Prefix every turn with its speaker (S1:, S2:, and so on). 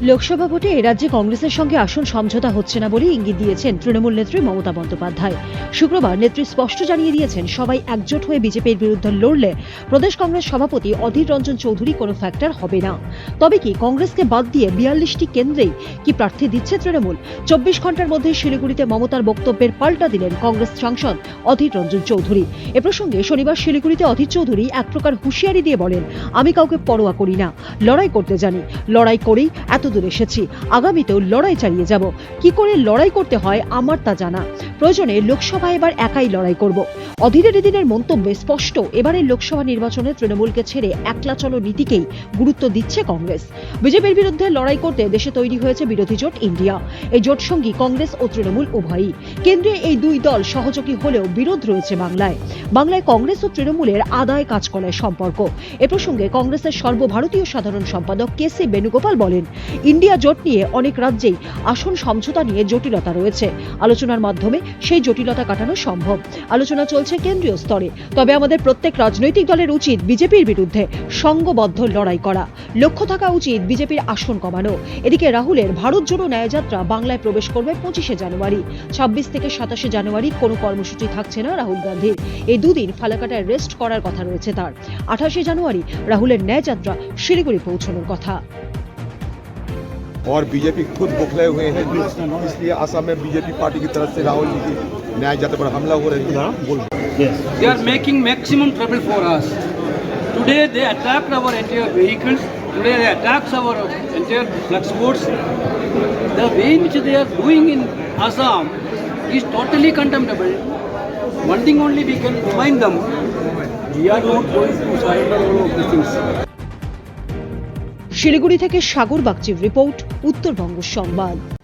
S1: লোকসভা ভোটে এ রাজ্যে কংগ্রেসের সঙ্গে আসন সমঝোতা হচ্ছে না বলে ইঙ্গিত দিয়েছেন তৃণমূল নেত্রী মমতা বন্দ্যোপাধ্যায়। শুক্রবার নেত্রী স্পষ্ট জানিয়ে দিয়েছেন, সবাই একজোট হয়ে বিজেপির বিরুদ্ধে লড়লে প্রদেশ কংগ্রেস সভাপতি অধীর রঞ্জন চৌধুরী কোনো ফ্যাক্টর হবে না। তবে কি কংগ্রেসকে বাদ দিয়ে বিয়াল্লিশটি কেন্দ্রেই কি প্রার্থী দিচ্ছে তৃণমূল? চব্বিশ ঘণ্টার মধ্যে শিলিগুড়িতে মমতার বক্তব্যের পাল্টা দিলেন কংগ্রেস সাংসদ অধীর রঞ্জন চৌধুরী। এ প্রসঙ্গে শনিবার শিলিগুড়িতে অধীর চৌধুরী এক প্রকার হুঁশিয়ারি দিয়ে বলেন, আমি কাউকে পরোয়া করি না, লড়াই করতে জানি। লড়াই করেই এত দূর এসেছি। আগামীতেও লড়াই চালিয়ে যাব। কি করে লড়াই করতে হয় আমার তা জানা। প্রয়োজনে লোকসভায় এবার একাই লড়াই করব। অধীরের এদিনের মন্তব্যে স্পষ্ট, এবারের লোকসভা নির্বাচনে তৃণমূলকে ছেড়ে একলা চলো নীতিকেই গুরুত্ব দিচ্ছে কংগ্রেস। বিজেপির বিরুদ্ধে লড়াই করতে দেশে তৈরি হয়েছে বিরোধী জোট ইন্ডিয়া। এই জোট সঙ্গী কংগ্রেস ও তৃণমূল উভয়ই। কেন্দ্রে এই দুই দল সহযোগী হলেও বিরোধ রয়েছে বাংলায়। বাংলায় কংগ্রেস ও তৃণমূলের আদায় কাজ কাজকলায় সম্পর্ক। এ প্রসঙ্গে কংগ্রেসের সর্বভারতীয় সাধারণ সম্পাদক কে সি বেণুগোপাল বলেন, ইন্ডিয়া জোট নিয়ে অনেক রাজ্যেই আসন সমঝোতা নিয়ে জটিলতা রয়েছে। আলোচনার মাধ্যমে সেই জটিলতা কাটানো সম্ভব। আলোচনা চলছে কেন্দ্রীয় স্তরে। তবে আমাদের প্রত্যেক রাজনৈতিক দলের উচিত বিজেপির বিরুদ্ধে সংঘবদ্ধ লড়াই করা। লক্ষ্য থাকা উচিত বিজেপির আসন কমানো। এদিকে রাহুলের ভারত জোড়ো ন্যায়যাত্রা বাংলায় প্রবেশ করবে পঁচিশে জানুয়ারি। ছাব্বিশ থেকে সাতাশে জানুয়ারি কোনো কর্মসূচি থাকছে না রাহুল গান্ধীর। এই দুদিন ফালাকাটায় রেস্ট করার কথা রয়েছে তার। আঠাশে জানুয়ারি রাহুলের ন্যায়যাত্রা শিলিগুড়ি পৌঁছানোর কথা।
S2: और बीजेपी खुद बुखले हुए हैं इसलिए असम में बीजेपी पार्टी की तरफ़ से राहुल जी की न्याय जाते पर हमला हो रही है
S3: is totally contemptible. One thing only we can remind them, we are not going to surrender all of these things.
S1: Siliguri থেকে সাগর বাগচির রিপোর্ট উত্তরবঙ্গ সংবাদ।